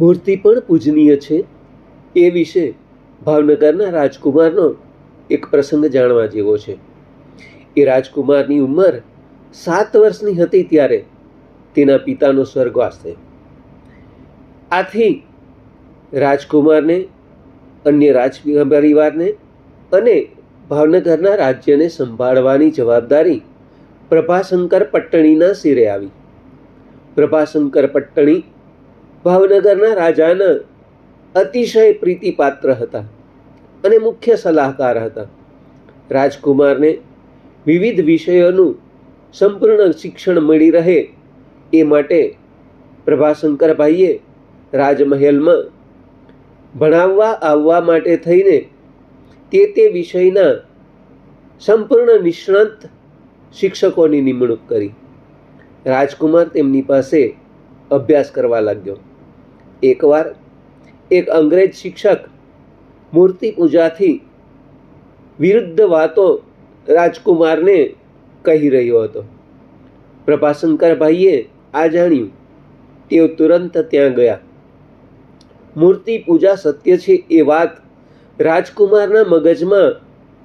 મૂર્તિ પણ પૂજનીય છે. એ વિશે ભાવનગરના રાજકુમારનો એક પ્રસંગ જાણવા જેવો છે. એ રાજકુમારની ઉંમર સાત વર્ષની હતી ત્યારે તેના પિતાનો સ્વર્ગવાસ થયો. આથી રાજકુમારને, અન્ય રાજ પરિવારને અને ભાવનગરના રાજ્યને સંભાળવાની જવાબદારી પ્રભાશંકર પટ્ટણીના શિરે આવી. પ્રભાશંકર પટ્ટણી ભાવનગરના રાજાના અતિશય પ્રીતિપાત્ર હતા અને મુખ્ય સલાહકાર હતા. રાજકુમારને વિવિધ વિષયોનું સંપૂર્ણ શિક્ષણ મળી રહે એ માટે પ્રભાશંકરભાઈએ રાજમહેલમાં ભણાવવા, આવવા માટે થઈને તે તે વિષયના સંપૂર્ણ નિષ્ણાંત શિક્ષકોની નિમણૂક કરી. રાજકુમાર તેમની પાસે અભ્યાસ કરવા લાગ્યો. એકવાર એક અંગ્રેજ શિક્ષક મૂર્તિ પૂજાથી વિરુદ્ધ વાતો રાજકુમારને કહી રહ્યો હતો. પ્રભાશંકરભાઈએ આ જાણ્યું, તેઓ તુરંત ત્યાં ગયા. મૂર્તિ પૂજા સત્ય છે એ વાત રાજકુમારના મગજમાં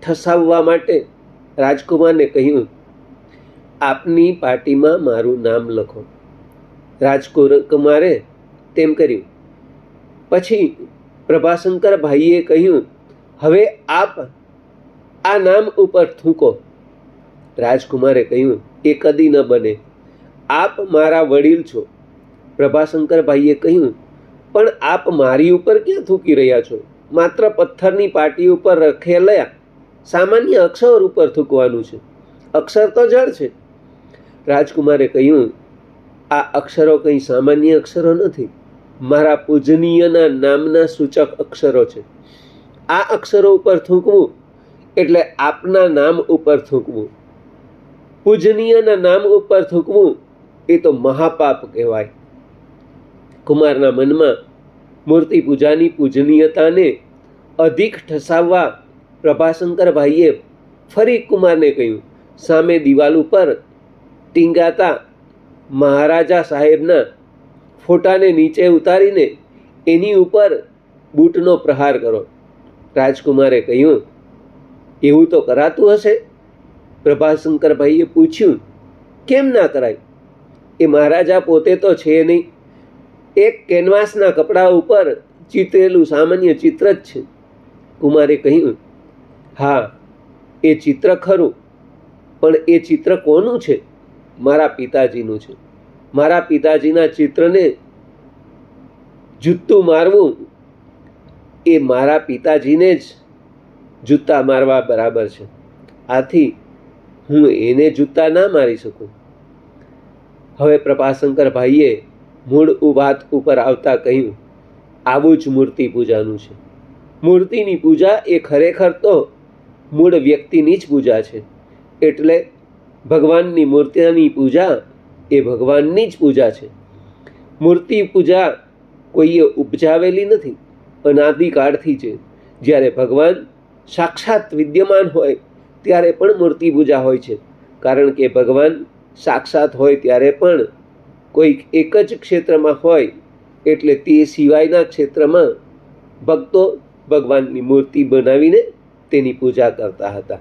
ઠસાવવા માટે રાજકુમારને કહ્યું, આપની પાર્ટીમાં મારું નામ લખો. રાજકુમારે તેમ કર્યું. પછી પ્રભાશંકર ભાઈએ કહ્યું, હવે આપ આ નામ ઉપર થૂંકો. રાજકુમારે કહ્યું, એ કદી ન બને. આપ મારા વડીલ છો. પ્રભાશંકર ભાઈએ કહ્યું, પણ આપ મારી ઉપર ક્યાં થૂકી રહ્યા છો? માત્ર પથ્થરની પાટી ઉપર રખેલા સામાન્ય અક્ષર ઉપર થૂકવાનું છે. અક્ષર તો જળ છે. રાજકુમારે કહ્યું, આ અક્ષરો કંઈ સામાન્ય અક્ષરો નથી. મારા પૂજનીયના નામના સૂચક અક્ષરો છે. આ અક્ષરો ઉપર થૂંકવું એટલે આપના નામ ઉપર થૂંકવું. પૂજનીયના નામ ઉપર થૂંકવું એ તો મહાપાપ કહેવાય. કુમારના મનમાં મૂર્તિ પૂજાની પૂજનીયતાને અધિક ઠસાવવા પ્રભાશંકરભાઈએ ફરી કુમારને કહ્યું, સામે દિવાલ ઉપર ટીંગાતા મહારાજા સાહેબના ફોટાને નીચે ઉતારીને એની ઉપર બૂટનો પ્રહાર કરો. રાજકુમારે કહ્યું, એવું તો કરાતું હશે? પ્રભાશંકરભાઈએ પૂછ્યું, કેમ ના કરાય? એ મહારાજા પોતે તો છે નહીં. એક કેનવાસના કપડા ઉપર ચિતરેલું સામાન્ય ચિત્ર જ છે. કુમારે કહ્યું, હા, એ ચિત્ર ખરું, પણ એ ચિત્ર કોનું છે? મારા પિતાજીનું છે. મારા પિતાજીના ચિત્રને જૂતું મારવું એ મારા પિતાજીને જ જૂતા મારવા બરાબર છે. આથી હું એને જૂતા ના મારી શકું. હવે પ્રભાશંકર ભાઈએ મૂળ વાત ઉપર આવતા કહ્યું, આવું જ મૂર્તિ પૂજાનું છે. મૂર્તિની પૂજા એ ખરેખર તો મૂળ વ્યક્તિની જ પૂજા છે. એટલે ભગવાનની મૂર્તિની પૂજા એ ભગવાનની જ પૂજા છે. મૂર્તિ પૂજા કોઈએ ઉપજાવેલી નથી, અનાદિકાળથી છે. જ્યારે ભગવાન સાક્ષાત વિદ્યમાન હોય, ત્યારે પણ મૂર્તિ પૂજા હોય છે. કારણ કે ભગવાન સાક્ષાત હોય ત્યારે પણ કોઈક એક જ ક્ષેત્રમાં હોય, એટલે તે સિવાયના ક્ષેત્રમાં ભક્તો ભગવાનની મૂર્તિ બનાવીને તેની પૂજા કરતા હતા.